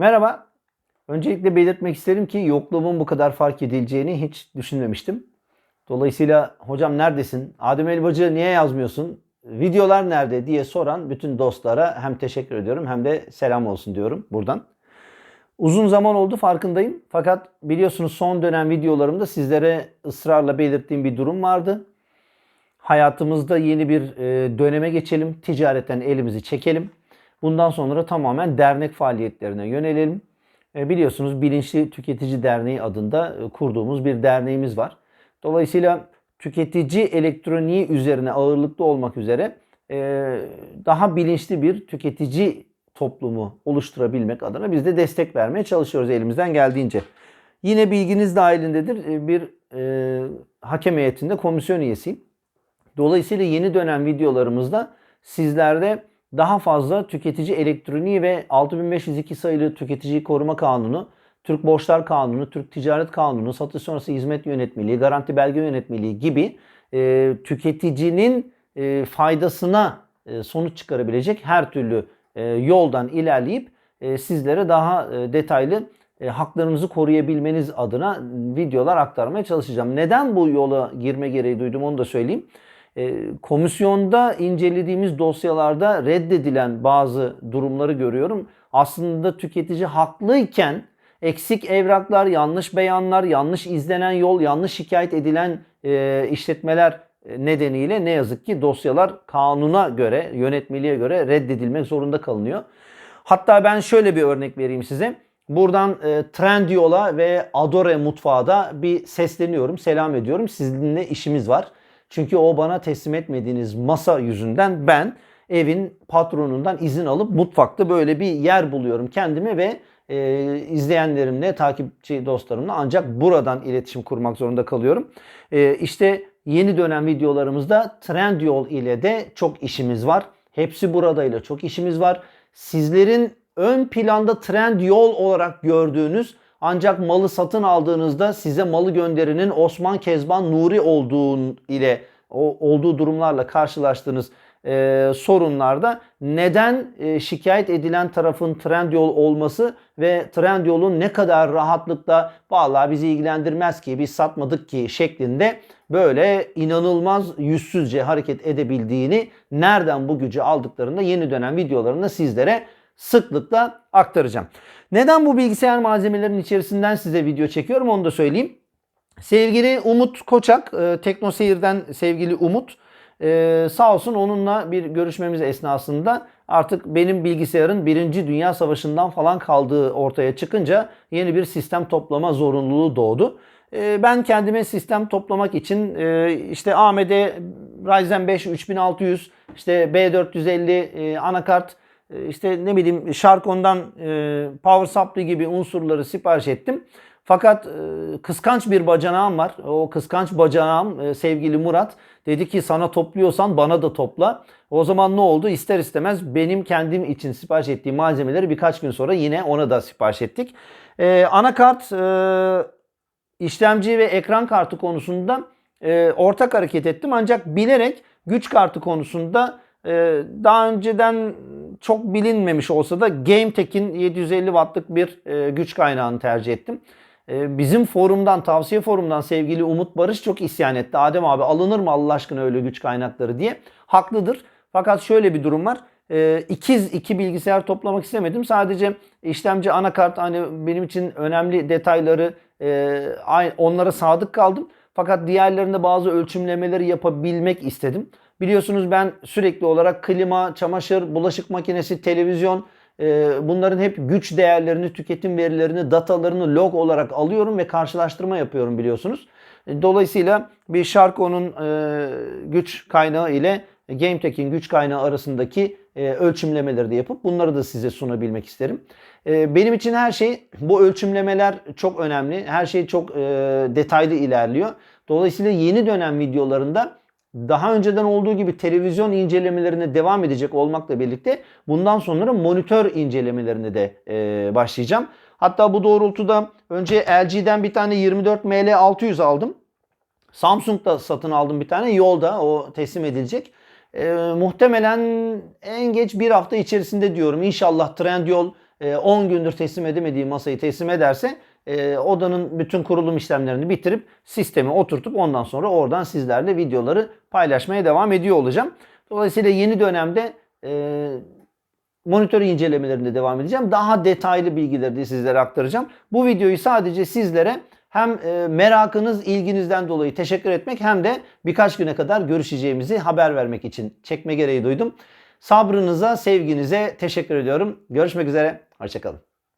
Merhaba. Öncelikle belirtmek isterim ki yokluğumun bu kadar fark edileceğini hiç düşünmemiştim. Dolayısıyla hocam neredesin? Adem Elbacı niye yazmıyorsun? Videolar nerede diye soran bütün dostlara hem teşekkür ediyorum hem de selam olsun diyorum buradan. Uzun zaman oldu farkındayım. Fakat biliyorsunuz son dönem videolarımda sizlere ısrarla belirttiğim bir durum vardı. Hayatımızda yeni bir e, döneme geçelim. Ticaretten elimizi çekelim. Bundan sonra tamamen dernek faaliyetlerine yönelelim. E, biliyorsunuz Bilinçli Tüketici Derneği adında e, kurduğumuz bir derneğimiz var. Dolayısıyla tüketici elektroniği üzerine ağırlıklı olmak üzere e, daha bilinçli bir tüketici toplumu oluşturabilmek adına biz de destek vermeye çalışıyoruz elimizden geldiğince. Yine bilginiz dahilindedir. Bir e, hakem heyetinde komisyon üyesiyim. Dolayısıyla yeni dönem videolarımızda sizlerde daha fazla tüketici elektroniği ve 6502 sayılı tüketici koruma kanunu, Türk Borçlar Kanunu, Türk Ticaret Kanunu, satış sonrası hizmet yönetmeliği, garanti belge yönetmeliği gibi e, tüketicinin e, faydasına e, sonuç çıkarabilecek her türlü e, yoldan ilerleyip e, sizlere daha e, detaylı e, haklarınızı koruyabilmeniz adına videolar aktarmaya çalışacağım. Neden bu yola girme gereği duydum onu da söyleyeyim. E, komisyonda incelediğimiz dosyalarda reddedilen bazı durumları görüyorum. Aslında tüketici haklıyken eksik evraklar, yanlış beyanlar, yanlış izlenen yol, yanlış şikayet edilen e, işletmeler nedeniyle ne yazık ki dosyalar kanuna göre, yönetmeliğe göre reddedilmek zorunda kalınıyor. Hatta ben şöyle bir örnek vereyim size. Buradan e, Trendyol'a ve Adore mutfağa da bir sesleniyorum, selam ediyorum. Sizinle işimiz var. Çünkü o bana teslim etmediğiniz masa yüzünden ben evin patronundan izin alıp mutfakta böyle bir yer buluyorum kendime ve e, izleyenlerimle, takipçi dostlarımla ancak buradan iletişim kurmak zorunda kalıyorum. E, işte yeni dönem videolarımızda Trendyol ile de çok işimiz var. Hepsi burada ile çok işimiz var. Sizlerin ön planda Trendyol olarak gördüğünüz ancak malı satın aldığınızda size malı gönderinin Osman Kezban Nuri olduğu ile o, olduğu durumlarla karşılaştığınız e, sorunlarda neden e, şikayet edilen tarafın Trendyol olması ve Trendyol'un ne kadar rahatlıkla vallahi bizi ilgilendirmez ki biz satmadık ki şeklinde böyle inanılmaz yüzsüzce hareket edebildiğini nereden bu gücü aldıklarında yeni dönem videolarında sizlere sıklıkla aktaracağım. Neden bu bilgisayar malzemelerinin içerisinden size video çekiyorum onu da söyleyeyim. Sevgili Umut Koçak, e, Teknoseyir'den sevgili Umut e, sağ olsun onunla bir görüşmemiz esnasında artık benim bilgisayarın Birinci Dünya Savaşı'ndan falan kaldığı ortaya çıkınca yeni bir sistem toplama zorunluluğu doğdu. E, ben kendime sistem toplamak için işte AMD Ryzen 5 3600, işte B450 e, anakart, işte ne bileyim Sharkon'dan e, Power Supply gibi unsurları sipariş ettim. Fakat e, kıskanç bir bacanağım var. O kıskanç bacanağım e, sevgili Murat dedi ki sana topluyorsan bana da topla. O zaman ne oldu? İster istemez benim kendim için sipariş ettiğim malzemeleri birkaç gün sonra yine ona da sipariş ettik. E, anakart, e, işlemci ve ekran kartı konusunda e, ortak hareket ettim. Ancak bilerek güç kartı konusunda e, daha önceden çok bilinmemiş olsa da GameTech'in 750 wattlık bir e, güç kaynağını tercih ettim. E, bizim forumdan, tavsiye forumdan sevgili Umut Barış çok isyan etti. Adem abi alınır mı Allah aşkına öyle güç kaynakları diye. Haklıdır. Fakat şöyle bir durum var. E, ikiz iki bilgisayar toplamak istemedim. Sadece işlemci anakart hani benim için önemli detayları e, onlara sadık kaldım. Fakat diğerlerinde bazı ölçümlemeleri yapabilmek istedim. Biliyorsunuz ben sürekli olarak klima, çamaşır, bulaşık makinesi, televizyon bunların hep güç değerlerini, tüketim verilerini, datalarını log olarak alıyorum ve karşılaştırma yapıyorum biliyorsunuz. Dolayısıyla bir Sharko'nun güç kaynağı ile GameTech'in güç kaynağı arasındaki ölçümlemeleri de yapıp bunları da size sunabilmek isterim. Benim için her şey bu ölçümlemeler çok önemli. Her şey çok detaylı ilerliyor. Dolayısıyla yeni dönem videolarında daha önceden olduğu gibi televizyon incelemelerine devam edecek olmakla birlikte bundan sonra monitör incelemelerine de e, başlayacağım. Hatta bu doğrultuda önce LG'den bir tane 24 ML 600 aldım. Samsung'da satın aldım bir tane. Yolda o teslim edilecek. E, muhtemelen en geç bir hafta içerisinde diyorum. İnşallah Trendyol e, 10 gündür teslim edemediği masayı teslim ederse e, odanın bütün kurulum işlemlerini bitirip sistemi oturtup ondan sonra oradan sizlerle videoları paylaşmaya devam ediyor olacağım. Dolayısıyla yeni dönemde e, monitör incelemelerinde devam edeceğim. Daha detaylı bilgileri de sizlere aktaracağım. Bu videoyu sadece sizlere hem e, merakınız, ilginizden dolayı teşekkür etmek hem de birkaç güne kadar görüşeceğimizi haber vermek için çekme gereği duydum. Sabrınıza, sevginize teşekkür ediyorum. Görüşmek üzere. Hoşçakalın.